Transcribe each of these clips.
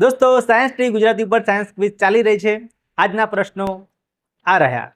દોસ્તો science tree Gujarati પર science quiz ચાલી રહી છે. આજના પ્રશ્નો આ રહ્યા.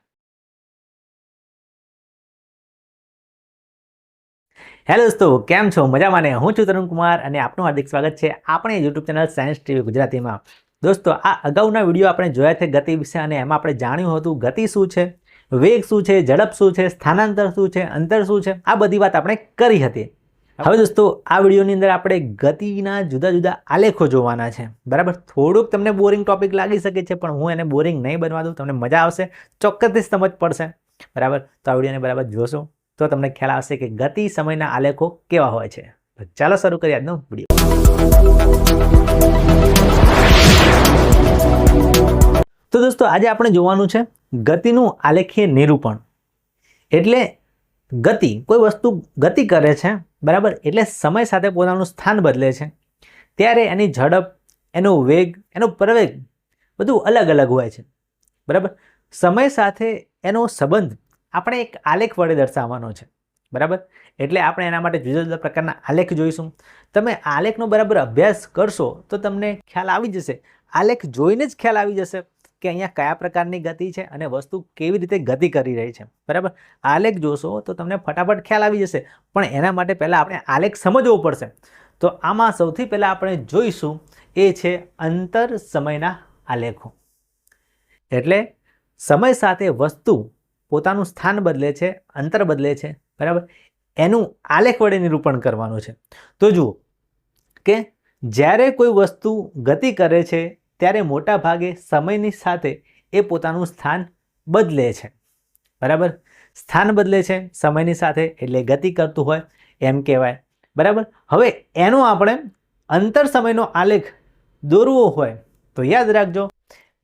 હેલો દોસ્તો, કેમ છો? મજામાં ને? હું છું તરુણ કુમાર અને આપનું હાર્દિક સ્વાગત છે આપણે યુટ્યુબ ચેનલ સાયન્સ ટીવી ગુજરાતીમાં. દોસ્તો, આ અગાઉના વીડિયો આપણે જોયા છે ગતિ વિશે અને એમાં આપણે જાણ્યું હતું ગતિ શું છે, વેગ શું છે, ઝડપ શું છે, સ્થાનાંતર શું છે, અંતર શું છે, આ બધી વાત આપણે કરી હતી. હવે દોસ્તો, આ વિડીયોની અંદર આપણે ગતિના જુદા જુદા આલેખો જોવાના છે. બરાબર? થોડુંક તમને બોરિંગ ટોપિક લાગી શકે છે, પણ હું એને બોરિંગ નહીં બનવા દઉં, તમને મજા આવશે, ચોક્કસથી સમજ પડશે. બરાબર? તો આ વિડીયોને બરાબર જોશો, તો તમને ખ્યાલ આવશે કે ગતિ સમયના આલેખો કેવા હોય છે. ચાલો શરૂ કરીએ આજનો વીડિયો. તો દોસ્તો, આજે આપણે જોવાનું છે ગતિનું આલેખીય નિરૂપણ. એટલે ગતિ, કોઈ વસ્તુ ગતિ કરે છે બરાબર? એટલે સમય સાથે પોતાનું સ્થાન બદલે છે. ત્યારે એની ઝડપ, એનો વેગ, એનો પ્રવેગ બધું અલગ અલગ હોય છે. બરાબર? સમય સાથે એનો સંબંધ આપણે એક આલેખ વડે દર્શાવવાનો છે. બરાબર? એટલે આપણે એના માટે જુદા જુદા પ્રકારના આલેખ જોઈશું. તમે આલેખનો બરાબર અભ્યાસ કરશો તો તમને ખ્યાલ આવી જશે. આલેખ જોઈને જ ખ્યાલ આવી જશે. કે અહીંયા કયા પ્રકારની ગતિ છે અને વસ્તુ કેવી રીતે ગતિ કરી રહી છે. બરાબર? આલેખ જોશો તો તમને ફટાફટ ખ્યાલ આવી જશે. પણ એના માટે પહેલાં આપણે આલેખ સમજવો પડશે. તો આમાં સૌથી પહેલાં આપણે જોઈશું એ છે અંતર સમયના આલેખો. એટલે સમય સાથે વસ્તુ પોતાનું સ્થાન બદલે છે, અંતર બદલે છે, બરાબર? એનું આલેખ વડે નિરૂપણ કરવાનું છે. તો જુઓ કે જ્યારે કોઈ વસ્તુ ગતિ કરે છે ત્યારે મોટા ભાગે સમયની સાથે એ પોતાનું સ્થાન બદલે છે. બરાબર? સ્થાન બદલે છે, સમયની સાથે એટલે ગતિ કરતું હોય, એમ કહેવાય. બરાબર? હવે એનો આપણે અંતર સમયનો આલેખ દોરવો હોય તો યાદ રાખજો,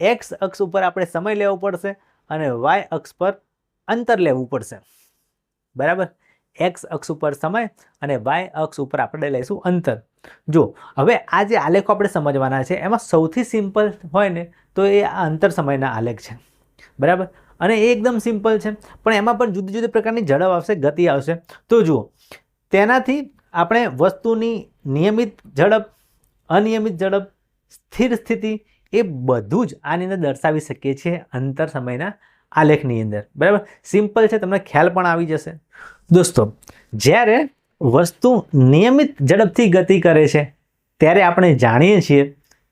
એક્સ અક્ષ ઉપર આપણે સમય લેવો પડશે અને વાય અક્ષ પર અંતર લેવું પડશે. બરાબર? એક્સ અક્ષ ઉપર સમય અને વાય અક્ષ ઉપર આપણે લઈશું અંતર. જો હવે આ જે આલેખો આપણે સમજવાના છે, એમાં સૌથી સિમ્પલ હોય ને, તો એ આ અંતર સમયના આલેખ છે. બરાબર? અને એ એકદમ સિમ્પલ છે. પણ એમાં પણ જુદી જુદી પ્રકારની ઝડપ આવશે, ગતિ આવશે. તો જુઓ, તેનાથી આપણે વસ્તુની નિયમિત ઝડપ અનિયમિત ઝડપ સ્થિર સ્થિતિ એ બધું જ આની અંદર દર્શાવી શકીએ છીએ અંતર સમયના આલેખની અંદર. બરાબર? સિમ્પલ છે, તમને ખ્યાલ પણ આવી જશે. દોસ્તો, જ્યારે વસ્તુ નિયમિત ઝડપથી ગતિ કરે છે, ત્યારે આપણે જાણીએ છીએ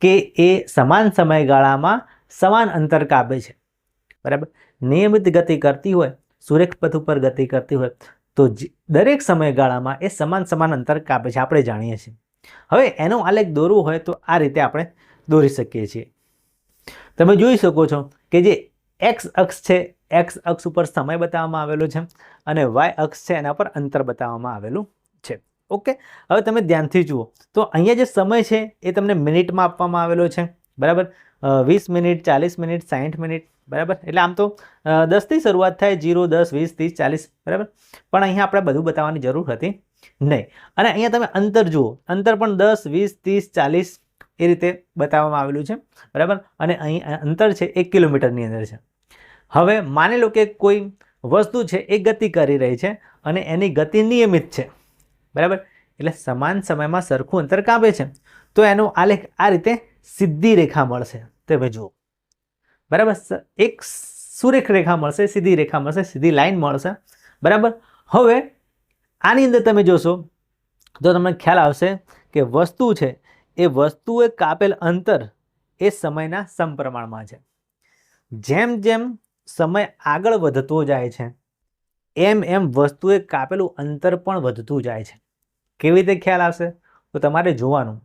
કે એ સમાન સમયગાળામાં સમાન અંતર કાપે છે. બરાબર? નિયમિત ગતિ કરતી હોય સુરેખ પથ ઉપર ગતિ કરતી હોય, તો દરેક સમયગાળામાં એ સમાન સમાન અંતર કાપે છે, આપણે જાણીએ છીએ. હવે એનો આલેખ દોરવો હોય તો આ રીતે આપણે દોરી શકીએ છીએ. તમે જોઈ શકો છો કે જે એક્સ અક્ષ છે એક્સ અક્ષ ઉપર સમય બતાવવામાં આવેલો છે અને વાય અક્ષ છે એના પર અંતર બતાવવામાં આવેલું છે. ઓકે? હવે તમે ધ્યાનથી જુઓ. તો અહીંયા જે સમય છે એ તમને મિનિટમાં આપવામાં આવેલો છે. બરાબર? વીસ મિનિટ, ચાલીસ મિનિટ સાહીઠ મિનિટ. બરાબર? એટલે આમ તો દસથી શરૂઆત થાય, જીરો, દસ, વીસ, ત્રીસ, ચાલીસ. બરાબર? પણ અહીંયા આપણે બધું બતાવવાની જરૂર હતી નહીં. અને અહીંયા તમે અંતર જુઓ. અંતર પણ દસ, વીસ, ત્રીસ, ચાલીસ એ રીતે બતાવવામાં આવેલું છે. બરાબર? અને અહીં અંતર છે એક કિલોમીટરની અંદર છે. હવે માની લો કે કોઈ વસ્તુ છે એ ગતિ કરી રહી છે અને એની ગતિ નિયમિત છે. બરાબર? એટલે સમાન સમયમાં સરખું અંતર કાપે છે. તો એનો આલેખ આ રીતે સીધી રેખા મળશે. તમે જુઓ. બરાબર? એક સુરેખ રેખા મળશે, સીધી રેખા મળશે, સીધી લાઈન મળશે. બરાબર? હવે આની અંદર તમે જોશો, તો તમને ખ્યાલ આવશે કે વસ્તુ છે એ વસ્તુએ કાપેલ અંતર એ સમયના સમપ્રમાણમાં છે. જેમ જેમ સમય આગળ વધતો જાય છે. એમ એમ વસ્તુએ કાપેલું અંતર પણ વધતું જાય છે. કેવી રીતે ખ્યાલ આવશે? તો તમારે જોવાનું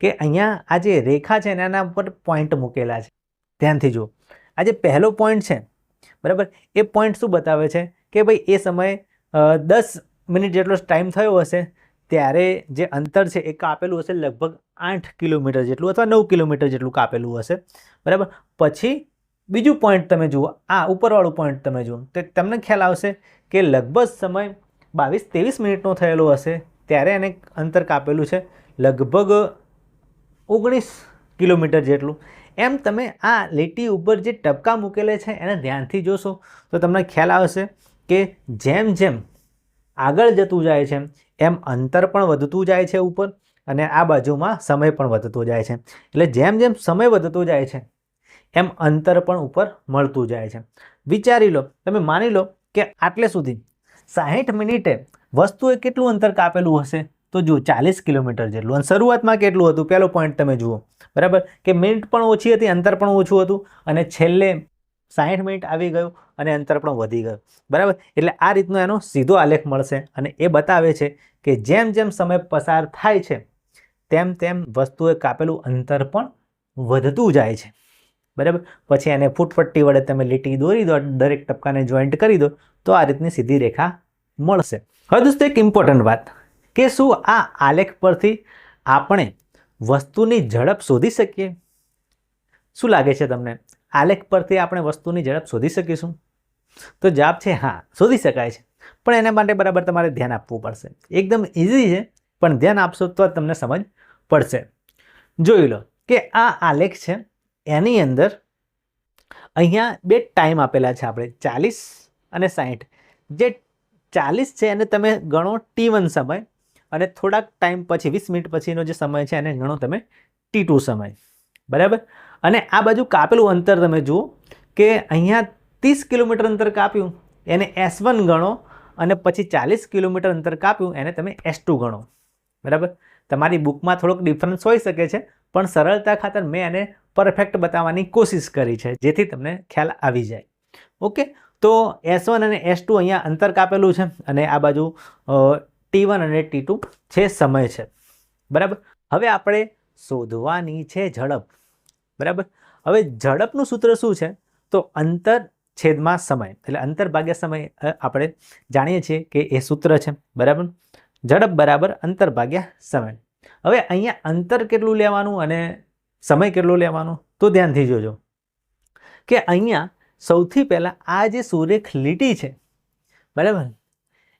કે અહીંયા આ જે રેખા છે એના ઉપર પોઈન્ટ મૂકેલા છે. ધ્યાનથી જુઓ. આ જે પહેલો પોઈન્ટ છે, બરાબર? એ પોઈન્ટ શું બતાવે છે? કે ભાઈ એ સમયે દસ મિનિટ જેટલો ટાઈમ થયો હશે, ત્યારે જે અંતર છે એ કાપેલું હશે લગભગ આઠ કિલોમીટર જેટલું અથવા નવ કિલોમીટર જેટલું કાપેલું હશે. બરાબર? પછી બીજું પોઈન્ટ તમે જુઓ, આ ઉપરવાળું પોઈન્ટ તમે જુઓ, તો તમને ખ્યાલ આવશે કે લગભગ સમય બાવીસ ત્રેવીસ મિનિટનો થયેલો હશે, ત્યારે એને અંતર કાપેલું છે, લગભગ ઓગણીસ કિલોમીટર જેટલું. એમ તમે આ લીટી ઉપર જે ટપકા મૂકેલે છે, એને ધ્યાનથી જોશો, તો તમને ખ્યાલ આવશે કે જેમ જેમ આગળ જતું જાય છે, એમ અંતર પણ વધતું જાય છે ઉપર, અને આ બાજુમાં સમય પણ વધતો જાય છે. એટલે જેમ જેમ સમય વધતો જાય છે એમ અંતર પણ ઉપર મળતું જાય છે. વિચારી લો, તમે માની લો કે આટલે સુધી સાહીઠ મિનિટે વસ્તુએ કેટલું અંતર કાપેલું હશે? તો જુઓ, ચાલીસ કિલોમીટર જેટલું. અને શરૂઆતમાં કેટલું હતું? પહેલો પોઈન્ટ તમે જુઓ. બરાબર? કે મિનિટ પણ ઓછી હતી, અંતર પણ ઓછું હતું. અને છેલ્લે સાહીઠ મિનિટ આવી ગયું અને અંતર પણ વધી ગયું. બરાબર? એટલે આ રીતનો એનો સીધો આલેખ મળશે. અને એ બતાવે છે કે જેમ જેમ સમય પસાર થાય છે, તેમ તેમ વસ્તુએ કાપેલું અંતર પણ વધતું જાય છે. બરાબર? પછી એને ફૂટપટ્ટી વડે તમે લીટી દોરી દો, દરેક ટપકાને જોઈન્ટ કરી દો, તો આ રીતની સીધી રેખા મળશે. હવે દોસ્તો એક ઇમ્પોર્ટન્ટ વાત કે શું આ આલેખ પરથી આપણે વસ્તુની ઝડપ શોધી શકીએ? શું લાગે છે તમને? આલેખ પરથી આપણે વસ્તુની ઝડપ શોધી શકીશું? તો જવાબ છે હા, શોધી શકાય છે. પણ એના માટે બરાબર તમારે ધ્યાન આપવું પડશે. એકદમ ઇઝી છે, પણ ધ્યાન આપશો તો તમને સમજ પડશે. જોઈ લો કે આ આલેખ છે એની અંદર અહીંયા બે ટાઈમ આપેલા છે આપણે, ચાલીસ અને સાહીઠ જે ચાલીસ છે એને તમે ગણો ટી વન સમય અને થોડાક ટાઈમ પછી, વીસ મિનિટ પછીનો જે સમય છે એને ગણો તમે ટી સમય. બરાબર? અને આ બાજુ કાપેલું અંતર તમે જુઓ કે અહીંયા ત્રીસ કિલોમીટર અંતર કાપ્યું, એને એસ વન ગણો અને પછી ચાલીસ કિલોમીટર અંતર કાપ્યું, એને તમે એસ ટુ ગણો. બરાબર? તમારી બુકમાં થોડોક ડિફરન્સ હોઈ શકે છે, પણ સરળતા ખાતર મેં એને પરફેક્ટ બતાવવાની કોશિશ કરી છે, જેથી તમને ખ્યાલ આવી જાય. ઓકે તો એસ વન અને એસ ટુ અહીંયા અંતર કાપેલું છે અને આ બાજુ ટી વન અને ટી ટુ છે સમય છે. બરાબર? હવે આપણે શોધવાની છે ઝડપ. બરાબર? હવે ઝડપનું સૂત્ર શું છે? તો અંતર છેદમાં સમય. એટલે અંતર ભાગ્યા સમય આપણે જાણીએ છીએ કે એ સૂત્ર છે. બરાબર? ઝડપ બરાબર અંતર ભાગ્યા સમય હવે અહીંયા અંતર કેટલું લેવાનું અને સમય કેટલો લેવાનો તો ધ્યાનથી જોજો કે અહીંયા સૌથી પહેલાં આ જે સુરેખ લીટી છે, બરાબર?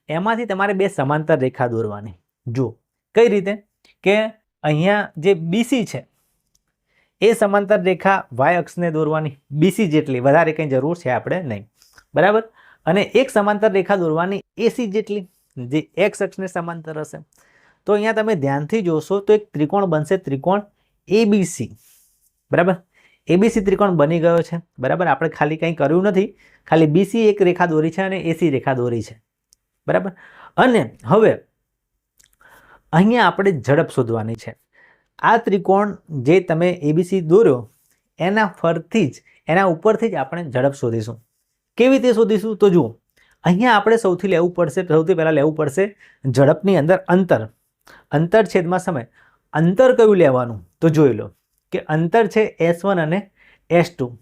એમાંથી તમારે બે સમાંતર રેખા દોરવાની. જુઓ, કઈ રીતે? કે અહીંયા જે બીસી છે, એ સમાંતર રેખા વાય અક્ષને દોરવાની. બીસી જેટલી, વધારે કંઈ જરૂર છે આપણે નહીં. બરાબર? અને એક સમાંતર રેખા દોરવાની એસી જેટલી. જે એક્સ અક્ષને સમાંતર હશે. તો અહીંયા તમે ધ્યાનથી જોશો તો એક ત્રિકોણ બનશે ત્રિકોણ એબીસી બરાબર? એબીસી ત્રિકોણ બની ગયો છે. બરાબર? આપણે ખાલી કંઈ કર્યું નથી. ખાલી બીસી એક રેખા દોરી છે અને એસી રેખા દોરી છે. બરાબર? અને હવે અહીંયા આપણે ઝડપ શોધવાની છે. આ ત્રિકોણ જે તમે એબીસી દોર્યો, એના ફરથી જ, એના ઉપરથી જ આપણે ઝડપ શોધીશું. કેવી રીતે શોધીશું? તો જુઓ. અહીંયા આપણે સૌથી લેવું પડશે, સૌથી પહેલાં લેવું પડશે ઝડપની અંદર અંતર. અંતર છેદમાં સમય. અંતર કયું લેવાનું? તો જોઈ લો કે અંતર છે એસ વન અને એસ ટુ.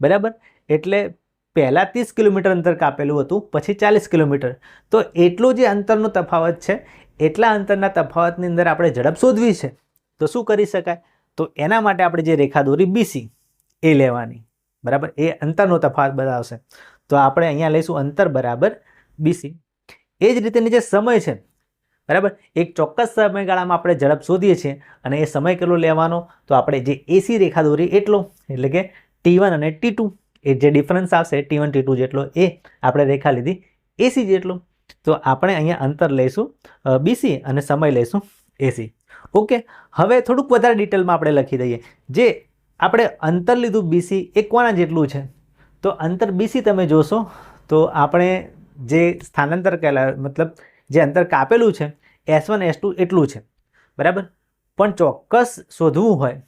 બરાબર? એટલે પહેલાં ત્રીસ કિલોમીટર અંતર કાપેલું હતું, પછી ચાલીસ કિલોમીટર. તો એટલો જે અંતરનો તફાવત છે, એટલા અંતરના તફાવતની અંદર આપણે ઝડપ શોધવી છે. તો શું કરી શકાય? તો એના માટે આપણે જે રેખા દોરી, બીસી, એ લેવાની. બરાબર? એ અંતરનો તફાવત બતાવશે. તો આપણે અહીંયા લઈશું અંતર બરાબર બીસી એ જ રીતે જે સમય છે, બરાબર? એક ચોક્કસ સમયગાળામાં આપણે ઝડપ શોધીએ છીએ અને એ સમય કેટલો લેવાનો? તો આપણે જે એસી રેખા દોરી એટલો, એટલે કે ટી અને ટી એ જે ડિફરન્સ આવશે ટી વન જેટલો, એ આપણે રેખા લીધી એસી જેટલો. તો આપણે અહીંયા અંતર લઈશું બીસી અને સમય લઈશું એસી ઓકે, હવે થોડુંક વધારે ડિટેલમાં આપણે લખી દઈએ. જે આપણે અંતર લીધું બીસી એ કોના જેટલું છે? તો અંતર બીસી તમે જોશો, તો આપણે જે સ્થાનાંતર કહેલા, મતલબ જે અંતર કાપેલું છે એસ વન એસ ટુ એટલું છે. બરાબર? પણ ચોક્કસ શોધવું હોય,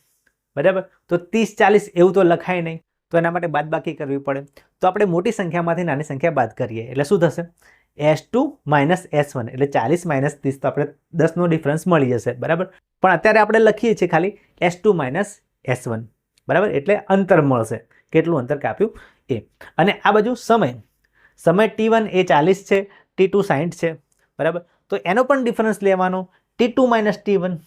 બરાબર? તો ત્રીસ, ચાલીસ એવું તો લખાય નહીં, તો એના માટે બાદબાકી કરવી પડે. તો આપણે મોટી સંખ્યામાંથી નાની સંખ્યા બાદ કરીએ, એટલે શું થશે? S two minus S one એટલે ચાલીસ માઇનસ ત્રીસ, તો આપણે દસનો ડિફરન્સ મળી જશે, બરાબર? પણ અત્યારે આપણે લખીએ છીએ ખાલી S two minus S one બરાબર? એટલે અંતર મળશે. કેટલું અંતર કાપ્યું? એ. અને આ બાજુ સમય. સમય ટી વન એ ચાલીસ છે ટી ટુ સાહીઠ છે, બરાબર? તો એનો પણ ડિફરન્સ લેવાનો. T two minus T one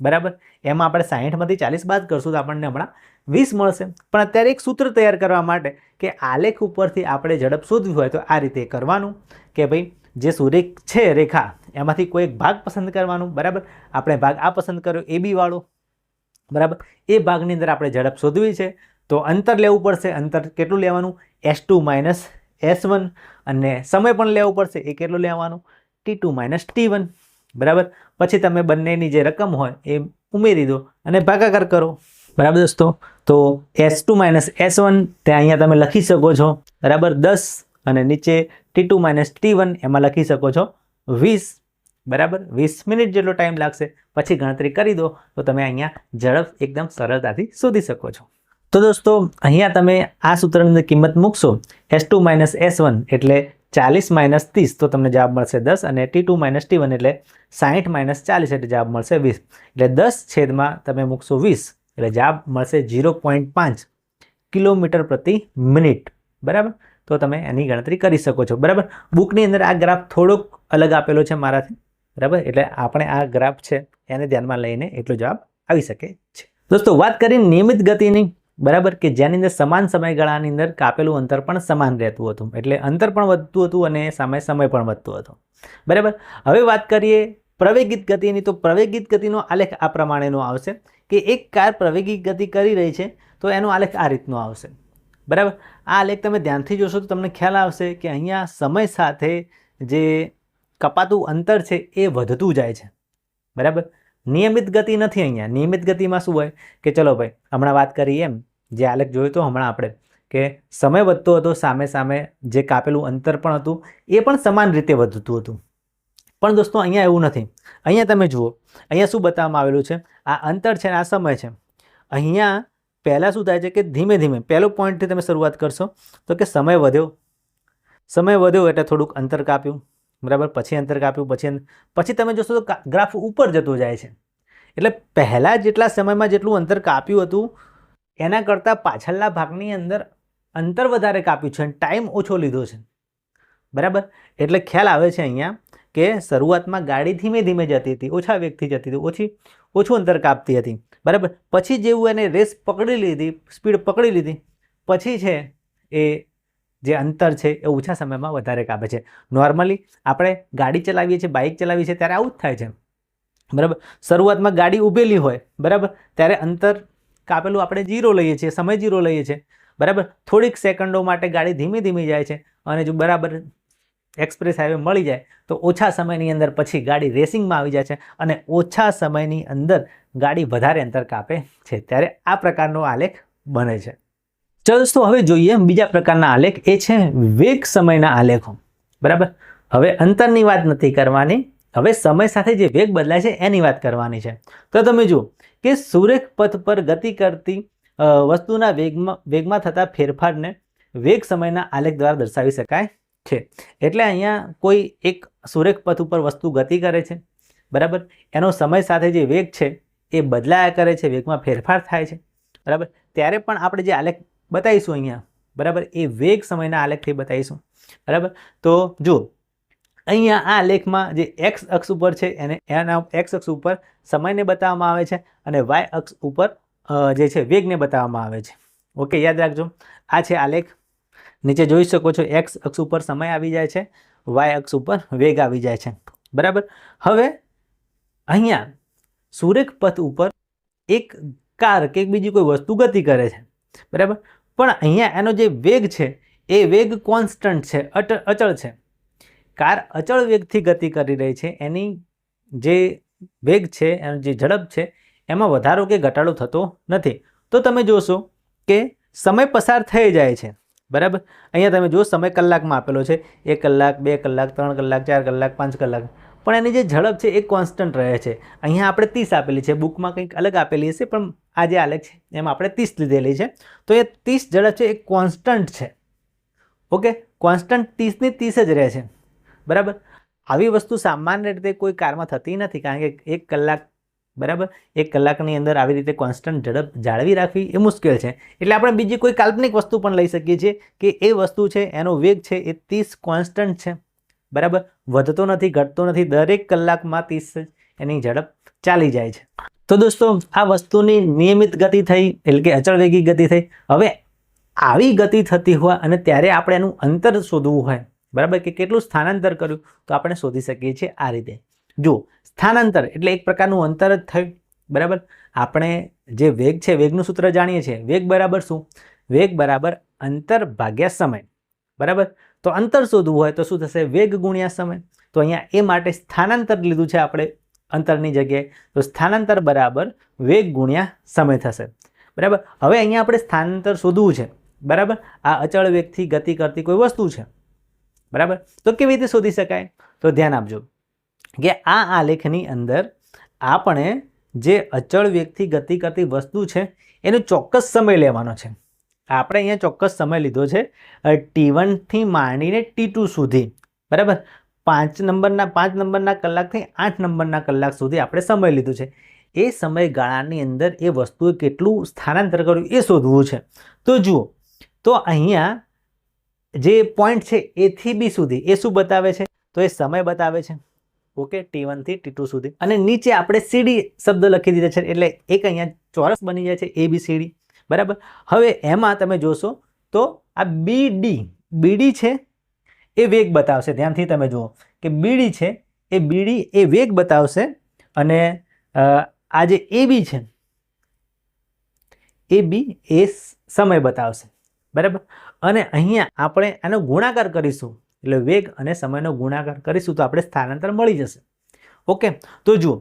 બરાબર? એમાં આપણે સાહીઠમાંથી ચાલીસ બાદ કરશું તો આપણને હમણાં વીસ મળશે. પણ અત્યારે એક સૂત્ર તૈયાર કરવા માટે કે આલેખ ઉપરથી આપણે ઝડપ શોધવી હોય તો આ રીતે કરવાનું કે ભાઈ, જે સુરેખ છે રેખા, એમાંથી કોઈ એક ભાગ પસંદ કરવાનું, બરાબર? આપણે ભાગ આ પસંદ કર્યો, એ બી વાળો, બરાબર? એ ભાગની અંદર આપણે ઝડપ શોધવી છે. તો અંતર લેવું પડશે. અંતર કેટલું લેવાનું? S two minus S one અને સમય પણ લેવો પડશે. એ કેટલો લેવાનો? T two minus T one બરાબર? પછી તમે બંનેની જે રકમ હોય એ ઉમેરી દો અને ભાગાકાર કરો. બરાબર દોસ્તો? તો S two minus S one ત્યાં અહીંયા તમે લખી શકો છો. બરાબર? દસ અને નીચે T two minus T one એમાં લખી શકો છો વીસ. બરાબર? વીસ મિનિટ જેટલો ટાઈમ લાગશે. પછી ગણતરી કરી દો. તો તમે અહીંયા ઝડપ એકદમ સરળતાથી શોધી શકો છો. તો દોસ્તો, અહીંયા તમે આ સૂત્રની અંદર કિંમત મૂકશો. S two minus S one એટલે ચાલીસ માઇનસ ત્રીસ, તો તમને જવાબ મળશે દસ અને T two minus T one એટલે સાહીઠ માઇનસ ચાલીસ એટલે જવાબ મળશે વીસ. એટલે દસ છેદમાં તમે મૂકશો વીસ, એટલે જવાબ મળશે ઝીરો પોઈન્ટ પાંચ કિલોમીટર પ્રતિ મિનિટ. બરાબર? તો તમે એની ગણતરી કરી શકો છો. બરાબર? બુકની અંદર આ ગ્રાફ થોડોક અલગ આપેલો છે મારાથી. બરાબર? એટલે આપણે આ ગ્રાફ છે એને ધ્યાનમાં લઈને એટલો જવાબ આવી શકે છે. દોસ્તો, વાત કરીને નિયમિત ગતિની. બરાબર કે જેની અંદર સમાન સમયગાળાની અંદર કાપેલું અંતર પણ સમાન રહેતું હતું. એટલે અંતર પણ વધતું હતું અને સામે સમય પણ વધતો હતો. બરાબર? હવે વાત કરીએ પ્રવેગિત ગતિની. તો પ્રવેગિત ગતિનો આલેખ આ પ્રમાણેનો આવશે કે એક કાર પ્રવેગિત ગતિ કરી રહી છે તો એનો આલેખ આ રીતનો આવશે. બરાબર? આ આલેખ તમે ધ્યાનથી જોશો તો તમને ખ્યાલ આવશે કે અહીંયા સમય સાથે જે કપાતું અંતર છે એ વધતું જાય છે. બરાબર? નિયમિત ગતિ નથી અહીંયા. નિયમિત ગતિમાં શું હોય કે ચલો ભાઈ, હમણાં વાત કરી એમ, જે આલેખ જોયું તો હમણાં આપણે, કે સમય વધતો હતો, સામે સામે જે કાપેલું અંતર પણ હતું, એ પણ સમાન રીતે વધતું હતું. પણ દોસ્તો, અહીંયા એવું નથી. અહીંયા તમે જુઓ, અહીંયા શું બતાવવામાં આવેલું છે? આ અંતર છે આ સમય છે. અહીંયા પહેલાં શું થાય છે કે ધીમે ધીમે, પહેલો પોઈન્ટથી તમે શરૂઆત કરશો, તો કે સમય વધ્યો. સમય વધ્યો એટલે થોડુંક અંતર કાપ્યું. બરાબર? પછી અંતર કાપ્યું, પછી પછી તમે જોશો તો ગ્રાફ ઉપર જતો જાય છે. એટલે પહેલાં જેટલા સમયમાં જેટલું અંતર કાપ્યું હતું, એના કરતાં પાછળના ભાગની અંદર અંતર વધારે કાપ્યું છે અને ટાઈમ ઓછો લીધો છે. બરાબર? એટલે ખ્યાલ આવે છે અહીંયા કે શરૂઆતમાં ગાડી ધીમે ધીમે જતી હતી, ઓછા વેગથી જતી હતી, ઓછી, ઓછું અંતર કાપતી હતી. બરાબર? પછી જેવું એને રેસ પકડી લીધી, સ્પીડ પકડી લીધી, પછી છે એ જે અંતર છે એ ઓછા સમયમાં વધારે કાપે છે. નોર્મલી આપણે ગાડી ચલાવીએ છીએ બાઇક ચલાવીએ છીએ, ત્યારે આવું જ થાય છે. બરાબર? શરૂઆતમાં ગાડી ઊભેલી હોય, બરાબર? ત્યારે અંતર કાપેલું આપણે જીરો લઈએ છીએ, સમય જીરો લઈએ છીએ. બરાબર? થોડીક સેકન્ડો માટે ગાડી ધીમે ધીમે જાય છે અને જો બરાબર એક્સપ્રેસ હાઈવે મળી જાય, તો ઓછા સમયની અંદર પછી ગાડી રેસિંગમાં આવી જાય છે અને ઓછા સમયની અંદર ગાડી વધારે અંતર કાપે છે. ત્યારે આ પ્રકારનો આલેખ બને છે. ચલો દોસ્તો, હવે જોઈએ બીજા પ્રકારના આલેખ. એ છે વેગ સમયના આલેખો. બરાબર? હવે અંતરની વાત નથી કરવાની. હવે સમય સાથે જે વેગ બદલાય છે, એની વાત કરવાની છે. તો તમે જુઓ કે સુરેખ પથ પર ગતિ કરતી વસ્તુના વેગમાં વેગમાં થતા ફેરફારને વેગ સમયના આલેખ દ્વારા દર્શાવી શકાય છે. એટલે અહીંયા કોઈ એક સુરેખ પથ ઉપર વસ્તુ ગતિ કરે છે, બરાબર? એનો સમય સાથે જે વેગ છે, એ બદલાયા કરે છે, વેગમાં ફેરફાર થાય છે, બરાબર? ત્યારે પણ આપણે જે આલેખ બતાવીશું અહીંયા. બરાબર? એ વેગ સમયના આલેખથી બતાવીશું. બરાબર? તો જુઓ, અહીંયા આ આલેખમાં જે એક્સ અક્ષ ઉપર છે, એને એના એક્સ અક્ષ ઉપર સમયને બતાવવામાં આવે છે અને વાય અક્ષ ઉપર જે છે વેગને બતાવવામાં આવે છે. ઓકે, યાદ રાખજો. આ છે આલેખ. નીચે જોઈ શકો છો એક્સ અક્ષ ઉપર સમય આવી જાય છે વાય અક્ષ ઉપર વેગ આવી જાય છે. બરાબર? હવે અહીંયા સુરેખ પથ ઉપર એક કાર કે બીજી કોઈ વસ્તુ ગતિ કરે છે. બરાબર? પણ અહીંયા એનો જે વેગ છે, એ વેગ કોન્સ્ટન્ટ છે, અટ, અચળ છે. કાર અચળ વેગથી ગતિ કરી રહી છે, એની જે વેગ છે, એનો જે ઝડપ છે, એમાં વધારો કે ઘટાડો થતો નથી. તો તમે જોશો કે સમય પસાર થઈ જાય છે, બરાબર? અહીંયા તમે જુઓ, સમય કલાકમાં આપેલો છે, એક કલાક, બે કલાક, ત્રણ કલાક, ચાર કલાક, પાંચ કલાક. પણ એની જે ઝડપ છે એ કોન્સ્ટન્ટ રહે છે. અહીંયા આપણે ત્રીસ આપેલી છે. બુકમાં કંઈક અલગ આપેલી હશે, પણ આ જે અલગ છે, એમાં આપણે ત્રીસ લીધેલી છે. તો એ ત્રીસ ઝડપ છે, એ કોન્સ્ટન્ટ છે. ઓકે કોન્સ્ટન્ટ ત્રીસની ત્રીસ જ રહે છે. બરાબર? આવી વસ્તુ સામાન્ય રીતે કોઈ કારમાં થતી નથી, કારણ કે એક કલાક, બરાબર? એક કલાકની અંદર આવી રીતે કોન્સ્ટન્ટ ઝડપ જાળવી રાખવી એ મુશ્કેલ છે. એટલે આપણે બીજી કોઈ કાલ્પનિક વસ્તુ પણ લઈ શકીએ છીએ કે એ વસ્તુ છે, એનો વેગ છે, એ ત્રીસ કોન્સ્ટન્ટ છે. બરાબર? વધતો નથી, ઘટતો નથી, દરેક કલાકમાં ત્રીસ એની ઝડપ ચાલી જાય છે. તો દોસ્તો, આ વસ્તુની નિયમિત ગતિ થઈ, એટલે કે અચળવેગી ગતિ થઈ. હવે આવી ગતિ થતી હોય અને ત્યારે આપણે એનું અંતર શોધવું હોય, બરાબર? કે કેટલું સ્થાનાંતર કર્યું, તો આપણે શોધી શકીએ છીએ આ રીતે. જુઓ, સ્થાનાંતર એટલે એક પ્રકારનું અંતર જ થયું, બરાબર? આપણે જે વેગ છે, વેગનું સૂત્ર જાણીએ છીએ. વેગ બરાબર શું? વેગ બરાબર અંતર ભાગ્યા સમય, બરાબર? તો અંતર શોધવું હોય તો શું થશે? વેગ ગુણ્યા સમય. તો અહીંયા એ માટે સ્થાનાંતર લીધું છે આપણે અંતરની જગ્યાએ. તો સ્થાનાંતર બરાબર વેગ ગુણ્યા સમય થશે. બરાબર? હવે અહીંયા આપણે સ્થાનાંતર શોધવું છે. બરાબર? આ અચળ વેગથી ગતિ કરતી કોઈ વસ્તુ છે. બરાબર? તો કેવી રીતે શોધી શકાય? તો ધ્યાન આપજો કે આ આલેખની અંદર આપણે જે અચળ વેગથી ગતિ કરતી વસ્તુ છે, એનો ચોક્કસ સમય લેવાનો છે. આપણે અહીંયા ચોક્કસ સમય લીધો છે. ટી વનથી માંડીને ટી ટુ સુધી. બરાબર? પાંચ નંબરના પાંચ નંબરના કલાકથી આઠ નંબરના કલાક સુધી આપણે સમય લીધો છે. એ સમયગાળાની અંદર એ વસ્તુએ કેટલું સ્થાનાંતર કર્યું એ શોધવું છે. તો જુઓ, તો અહીંયા જે પોઈન્ટ છે એથી બી સુધી, એ શું બતાવે છે? તો એ સમય બતાવે છે. ઓકે ટી વનથી ટી ટુ સુધી. અને નીચે આપણે સીડી શબ્દ લખી દીધા છે, એટલે એક અહીંયા ચોરસ બની જાય છે એ બી સીડી બરાબર? હવે એમાં તમે જોશો તો આ બીડી બીડી છે, એ વેગ બતાવશે. ધ્યાનથી તમે જુઓ કે બીડી છે, એ બીડી એ વેગ બતાવશે અને આ જે એ બી છે એ બી એ સમય બતાવશે. બરાબર? અને અહીંયા આપણે આનો ગુણાકાર કરીશું. એટલે વેગ અને સમયનો ગુણાકાર કરીશું તો આપણે સ્થાનાંતર મળી જશે. ઓકે? તો જુઓ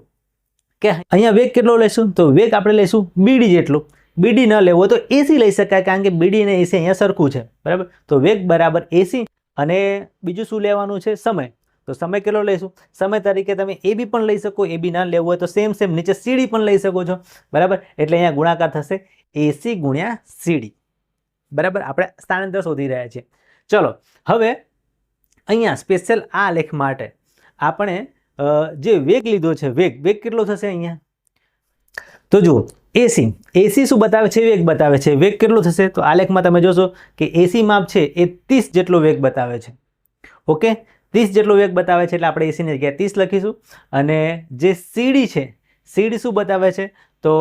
કે અહીંયા વેગ કેટલો લઈશું તો વેગ આપણે લઈશું બીડી જેટલો. બીડી ન લેવો તો એસી લઈ શકાય કારણ કે બીડી અને એસી અહીંયા સરખું છે. બરાબર? તો વેગ બરાબર એસી અને બીજું શું લેવાનું છે? સમય. તો સમય કેટલો લઈશું? સમય તરીકે તમે એ બી પણ લઈ શકો એ બી ના લેવું હોય તો સેમ સેમ નીચે સીડી પણ લઈ શકો છો. બરાબર? એટલે અહીંયા ગુણાકાર થશે એસી ગુણ્યા સીડી બરાબર? આપણે સ્થાનાંતર શોધી રહ્યા છીએ. ચલો, હવે અહીંયા સ્પેશિયલ આ લેખ માટે આપણે જે વેગ લીધો છે, વેગ વેગ કેટલો થશે અહીંયા? તો જુઓ એસી એસી શું બતાવે છે? વેગ બતાવે છે. વેગ કેટલો થશે? તો આલેખમાં તમે જોશો કે એસી માપ છે એ ત્રીસ જેટલો વેગ બતાવે છે. ઓકે ત્રીસ જેટલો વેગ બતાવે છે એટલે આપણે એસીની જગ્યાએ ત્રીસ લખીશું. અને જે સીડી છે સીડી શું બતાવે છે? તો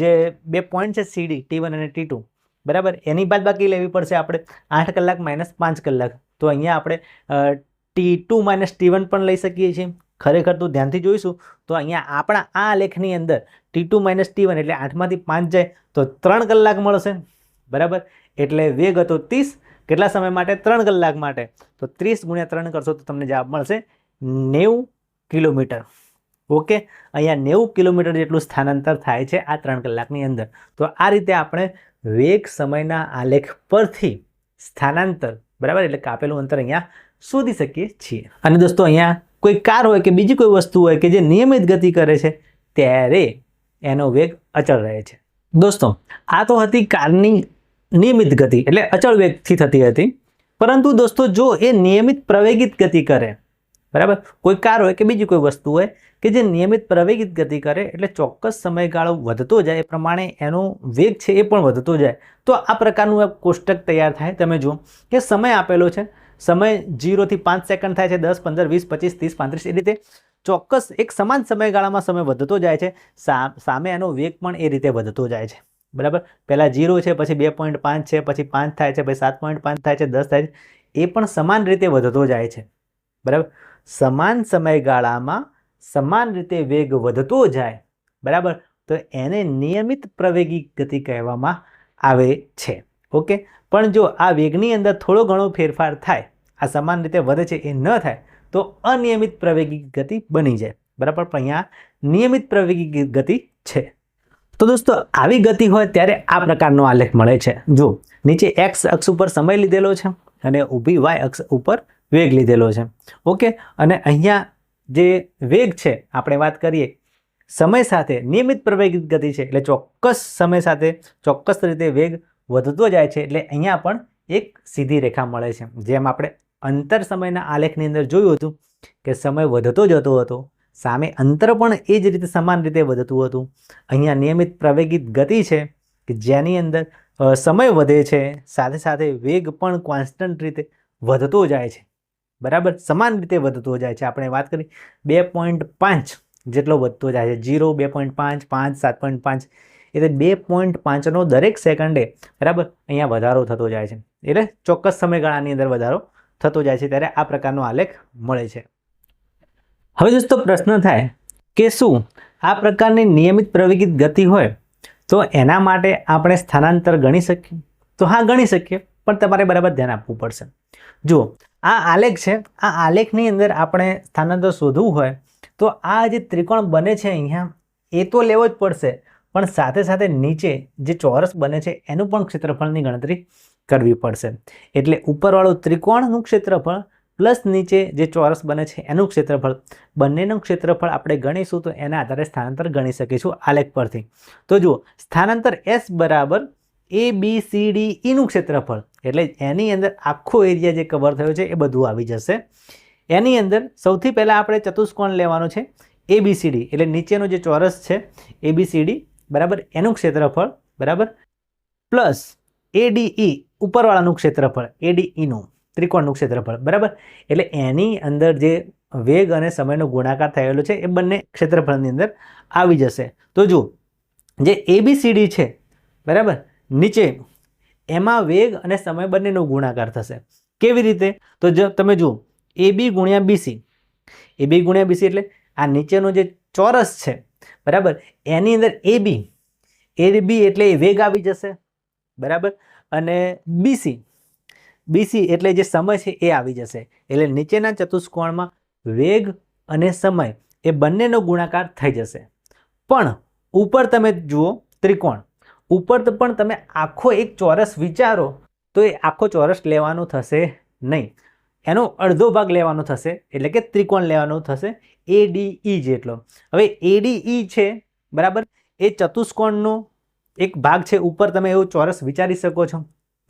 જે બે પોઈન્ટ છે સીડી ટી અને ટી બરાબર? એની બાદ બાકી લેવી પડશે આપણે આઠ કલાક માઇનસ પાંચ કલાક. તો અહીંયા આપણે ટી ટુ માઇનસ ટી પણ લઈ શકીએ છીએ. ખરેખર તો ધ્યાનથી જોઈશું, તો અહીંયા આપણા આ લેખની અંદર T two minus T one એટલે આઠમાંથી પાંચ જાય, તો ત્રણ કલાક મળશે. બરાબર? એટલે વેગ હતો ત્રીસ, કેટલા સમય માટે? ત્રણ કલાક માટે. તો ત્રીસ ગુણ્યા ત્રણ કરશો તો તમને જવાબ મળશે નેવું કિલોમીટર. ઓકે? અહીંયા નેવું કિલોમીટર જેટલું સ્થાનાંતર થાય છે આ ત્રણ કલાકની અંદર. તો આ રીતે આપણે વેગ સમયના આલેખ પરથી સ્થાનાંતર, બરાબર? એટલે કાપેલું અંતર અહીંયા શોધી શકીએ છીએ. અને દોસ્તો અહીંયા કોઈ કાર હોય કે બીજી કોઈ વસ્તુ હોય કે જે નિયમિત ગતિ કરે છે, ત્યારે એનો વેગ અચળ રહે છે. દોસ્તો, આ તો હતી કારની નિયમિત ગતિ, એટલે અચળ વેગથી થતી હતી. પરંતુ દોસ્તો, જો એ નિયમિત પ્રવેગિત ગતિ કરે, બરાબર? કોઈ કાર હોય કે બીજી કોઈ વસ્તુ હોય કે જે નિયમિત પ્રવેગિત ગતિ કરે, એટલે ચોક્કસ સમયગાળો વધતો જાય, એ પ્રમાણે એનો વેગ છે એ પણ વધતો જાય. તો આ પ્રકારનું એક કોષ્ટક તૈયાર થાય. તમે જુઓ કે સમય આપેલો છે. સમય જીરોથી પાંચ સેકન્ડ થાય છે, દસ, પંદર, વીસ, પચીસ, ત્રીસ, પાંત્રીસ. એ રીતે ચોક્કસ એક સમાન સમયગાળામાં સમય વધતો જાય છે. સામે એનો વેગ પણ એ રીતે વધતો જાય છે. બરાબર? પહેલાં જીરો છે, પછી બે પોઈન્ટ પાંચ છે, પછી પાંચ થાય છે, પછી સાત પોઈન્ટ પાંચ થાય છે, દસ થાય છે. એ પણ સમાન રીતે વધતો જાય છે. બરાબર? સમાન સમયગાળામાં સમાન રીતે વેગ વધતો જાય. બરાબર? તો એને નિયમિત પ્રવેગી ગતિ કહેવામાં આવે છે. ઓકે? પણ જો આ વેગની અંદર થોડો ઘણો ફેરફાર થાય આ સમાન રીતે વધે છે એ ન થાય, તો અનિયમિત પ્રવેગી ગતિ બની જાય. બરાબર? પણ અહીંયા નિયમિત પ્રવેગી ગતિ છે. તો દોસ્તો, આવી ગતિ હોય ત્યારે આ પ્રકારનો આલેખ મળે છે. જો નીચે એક્સ અક્ષ ઉપર સમય લીધેલો છે અને ઊભી વાય અક્ષ ઉપર વેગ લીધેલો છે. ઓકે? અને અહીંયા જે વેગ છે, આપણે વાત કરીએ, સમય સાથે નિયમિત પ્રવેગિત ગતિ છે, એટલે ચોક્કસ સમય સાથે ચોક્કસ રીતે વેગ વધતો જાય છે, એટલે અહીંયા પણ એક સીધી રેખા મળે છે, જેમ આપણે અંતર સમયના આલેખની અંદર જોયું હતું કે સમય વધતો જતો હતો. સામે અંતર પણ એ જ રીતે સમાન રીતે વધતું હતું. અહીંયા નિયમિત પ્રવેગિત ગતિ છે કે જેની અંદર સમય વધે છે, સાથે સાથે વેગ પણ કોન્સ્ટન્ટ રીતે વધતો જાય છે. બરાબર? સમાન રીતે વધતો જાય છે. આપણે વાત કરી બે પોઈન્ટ પાંચ જેટલો વધતો જાય છે. જીરો બે પોઈન્ટ પાંચ પાંચ, સાત પોઈન્ટ પાંચ. એટલે બે પોઈન્ટ પાંચનો દરેક સેકન્ડે, બરાબર? અહીંયા વધારો થતો જાય છે. એટલે ચોક્કસ સમયગાળાની અંદર વધારો થતો જાય છે ત્યારે આ પ્રકારનો આલેખ મળે છે. હવે દોસ્તો પ્રશ્ન થાય કે શું આ પ્રકારની નિયમિત પ્રવેગિત ગતિ હોય તો એના માટે આપણે સ્થાનાંતર ગણી શકીએ? તો હા, ગણી શકીએ, પણ તમારે બરાબર ધ્યાન આપવું પડશે. જુઓ, આ આલેખ છે, આ આલેખની અંદર આપણે સ્થાનાંતર શોધવું હોય તો આ જે ત્રિકોણ બને છે અહીંયા, એ તો લેવો જ પડશે, પણ સાથે સાથે નીચે જે ચોરસ બને છે, એનું પણ ક્ષેત્રફળની ગણતરી કરવી પડશે. એટલે ઉપરવાળું ત્રિકોણનું ક્ષેત્રફળ પ્લસ નીચે જે ચોરસ બને છે એનું ક્ષેત્રફળ. બંનેનું ક્ષેત્રફળ આપણે ગણીશું તો એના આધારે સ્થાનાંતર ગણી શકીશું આલેખ પરથી. તો જુઓ, સ્થાનાંતર એસ બરાબર એ બી સી ડી ઈનું ક્ષેત્રફળ. એટલે એની અંદર આખો એરિયા જે કવર થયો છે એ બધું આવી જશે. એની અંદર સૌથી પહેલાં આપણે ચતુષ્કોણ લેવાનો છે એ બી સી ડી. એટલે નીચેનો જે ચોરસ છે એ બી સી ડી બરાબર એનું ક્ષેત્રફળ બરાબર પ્લસ એડીઈ ઉપરવાળાનું ક્ષેત્રફળ એડીઈનું ત્રિકોણનું ક્ષેત્રફળ, બરાબર? એટલે એની અંદર જે વેગ અને સમયનો ગુણાકાર થયેલો છે, એ બંને ક્ષેત્રફળની અંદર આવી જશે. તો જુઓ, જે એબીસીડી છે, બરાબર? નીચે એમાં વેગ અને સમય બંનેનો ગુણાકાર થશે. કેવી રીતે? તો જો તમે જુઓ એ બી ગુણ્યા બીસી એ બી ગુણ્યા બીસી એટલે આ નીચેનો જે ચોરસ છે, બરાબર? એની અંદર એ બી એ બી એટલે વેગ આવી જશે. બરાબર? અને બીસી બીસી એટલે જે સમય છે એ આવી જશે. એટલે નીચેના ચતુષ્કોણમાં વેગ અને સમય એ બંનેનો ગુણાકાર થઈ જશે. પણ ઉપર તમે જુઓ ત્રિકોણ. ઉપર તો પણ તમે આખો એક ચોરસ વિચારો તો એ આખો ચોરસ લેવાનો થશે નહીં. એનો અડધો ભાગ લેવાનો થશે, એટલે કે ત્રિકોણ લેવાનો થશે એડીઈ જેટલો. હવે એડીઈ છે, બરાબર? એ ચતુષ્કોણનો એક ભાગ છે ઉપર તમે એવું ચોરસ વિચારી શકો છો.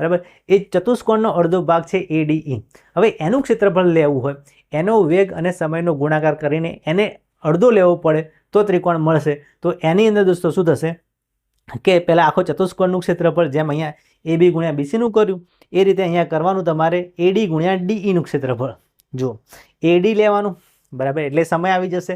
બરાબર? એ ચતુષ્કોણનો અડધો ભાગ છે એડીઈ હવે એનું ક્ષેત્રફળ લેવું હોય, એનો વેગ અને સમયનો ગુણાકાર કરીને એને અડધો લેવો પડે તો ત્રિકોણ મળશે. તો એની અંદર દોસ્તો શું થશે? કે પહેલાં આખો ચતુષ્કોણનું ક્ષેત્રફળ જેમ અહીંયા એ બી ગુણ્યા બીસીનું કર્યું, એ રીતે અહીંયા કરવાનું તમારે એડી ગુણ્યા ડીઈનું ક્ષેત્રફળ. જુઓ એડી લેવાનું. બરાબર? એટલે સમય આવી જશે.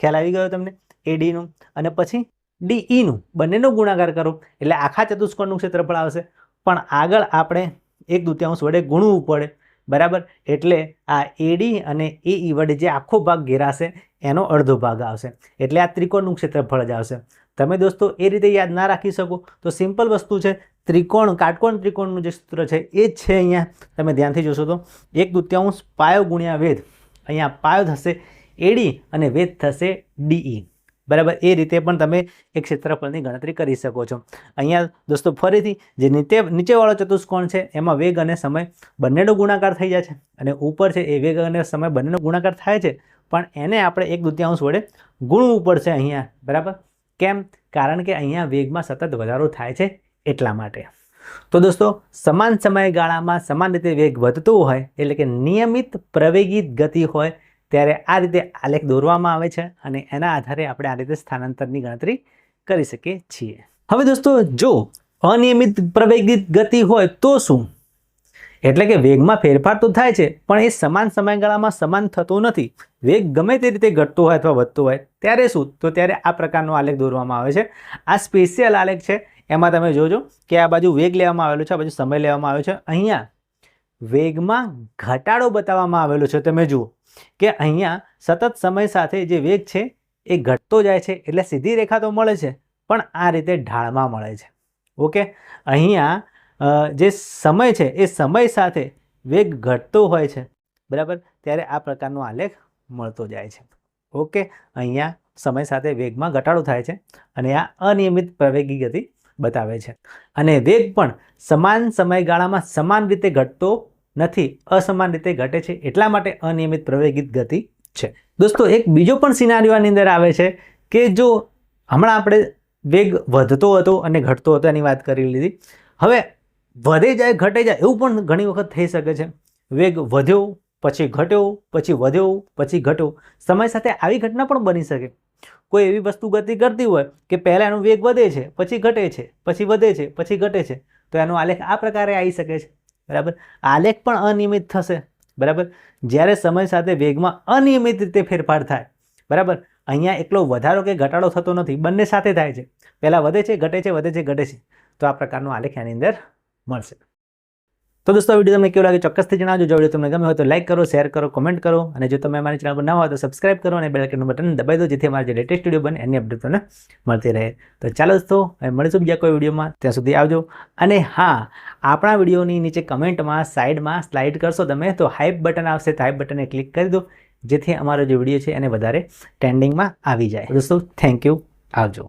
ખ્યાલ આવી ગયો તમને? એડીનું અને પછી ડીઈનું બંનેનો ગુણાકાર કરો. એટલે આખા ચતુષ્કોણનું ક્ષેત્રફળ આવશે. પણ આગળ આપણે એક દૂત્યાંશ વડે ગુણવું પડે. બરાબર? એટલે આ એડી અને એ વડે જે આખો ભાગ ઘેરાશે, એનો અડધો ભાગ આવશે. એટલે આ ત્રિકોણનું ક્ષેત્રફળ જ આવશે. તમે દોસ્તો એ રીતે યાદ ના રાખી શકો. તો સિમ્પલ વસ્તુ છે, ત્રિકોણ, કાટકોણ ત્રિકોણનું જે સૂત્ર છે, એ જ છે અહીંયા. તમે ધ્યાનથી જોશો તો, એક દૂત્યાંશ પાયો ગુણ્યા વેધ. અહીંયા પાયો થશે એડી અને વેધ થશે ડીઈ બરાબર? એ રીતે પણ તમે એક ક્ષેત્રફળની ગણતરી કરી શકો છો. અહીંયા દોસ્તો ફરીથી, જે નીચે, નીચેવાળો ચતુષ્કોણ છે, એમાં વેગ અને સમય બંનેનો ગુણાકાર થઈ જાય છે અને ઉપર છે એ વેગ અને સમય બંનેનો ગુણાકાર થાય છે. પણ એને આપણે એક દુત્યાંશ વડે ગુણવું પડશે અહીંયા, બરાબર? કેમ? કારણ કે અહીંયા વેગમાં સતત વધારો થાય છે એટલા માટે. તો દોસ્તો, સમાન સમયગાળામાં સમાન રીતે વેગ વધતો હોય, એટલે કે નિયમિત પ્રવેગિત ગતિ હોય ત્યારે આ રીતે આલેખ દોરવામાં આવે છે અને એના આધારે આપણે આ રીતે સ્થાનાંતરની ગણતરી કરી શકીએ છીએ. હવે દોસ્તો, જો અનિયમિત પ્રવેગિત ગતિ હોય તો શું? એટલે કે વેગમાં ફેરફાર તો થાય છે, પણ એ સમાન સમયગાળામાં સમાન થતો નથી. વેગ ગમે તે રીતે ઘટતો હોય અથવા વધતો હોય, ત્યારે શું? તો ત્યારે આ પ્રકારનો આલેખ દોરવામાં આવે છે. આ સ્પેશિયલ આલેખ છે. એમાં તમે જોજો કે આ બાજુ વેગ લેવામાં આવેલો છે, આ બાજુ સમય લેવામાં આવ્યો છે. અહીંયા વેગમાં ઘટાડો બતાવવામાં આવેલો છે. તમે જુઓ. કે અહીંયા સતત સમય સાથે જે વેગ છે એ ઘટતો જાય છે એટલે સીધી રેખા તો મળે છે, પણ આ રીતે ઢાળમાં મળે છે. ઓકે? અહીંયા જે સમય છે એ સમય સાથે વેગ ઘટતો હોય છે. બરાબર? ત્યારે આ પ્રકારનો આલેખ મળતો જાય છે. ઓકે? અહીંયા સમય સાથે વેગમાં ઘટાડો થાય છે અને આ અનિયમિત પ્રવેગી ગતિ બતાવે છે. અને વેગ પણ સમાન સમયગાળામાં સમાન રીતે ઘટતો નથી, અસમાન રીતે ઘટે છે, એટલા માટે અનિયમિત પ્રવેગિત ગતિ છે. દોસ્તો, એક બીજો પણ સિનારીઓ આની અંદર આવે છે કે જો હમણાં આપણે વેગ વધતો હતો અને ઘટતો હતો એની વાત કરી લીધી. હવે વધે જાય, ઘટે જાય એવું પણ ઘણી વખત થઈ શકે છે. વેગ વધ્યો, પછી ઘટ્યો, પછી વધ્યો, પછી ઘટ્યો. સમય સાથે આવી ઘટના પણ બની શકે. કોઈ એવી વસ્તુ ગતિ કરતી હોય કે પહેલાં એનો વેગ વધે છે, પછી ઘટે છે, પછી વધે છે, પછી ઘટે છે, તો એનો આલેખ આ પ્રકારે આવી શકે છે. બરાબર? આલેખ પણ અનિયમિત થશે, બરાબર? જ્યારે સમય સાથે વેગમાં અનિયમિત રીતે ફેરફાર થાય, બરાબર? અહીંયા એકલો વધારો કે ઘટાડો થતો નથી, બંને સાથે થાય છે. પહેલાં વધે છે, ઘટે છે, વધે છે, ઘટે છે. તો આ પ્રકારનો આલેખ એની અંદર મળશે. તો દોસ્તો વીડિયો તમને કેવું લાગે ચોક્કસથી જણાવજો. જો વીડિયો તમને ગમે હોય તો લાઇક કરો શેર કરો કોમેન્ટ કરો અને જો તમે અમારી ચેનલ પર ના હોય તો સબસ્ક્રાઇબ કરો અને બેલ આઇકનનું બટન દબાવી દો, જેથી અમારા જે લેટેસ્ટ વીડિયો બને એની અપડેટ તમને મળતી રહે. તો ચાલો દોસ્તો મળીશું બીજા કોઈ વિડીયોમાં. ત્યાં સુધી આવજો. અને હા આપણા વિડીયોની નીચે કમેન્ટમાં, સાઈડમાં સ્લાઇડ કરશો તમે, તો હાઈપ બટન આવશે. તો હાઈપ બટને ક્લિક કરી દો, જેથી અમારો જે વીડિયો છે એને વધારે ટ્રેન્ડિંગમાં આવી જાય. દોસ્તો થેન્ક યુ આવજો.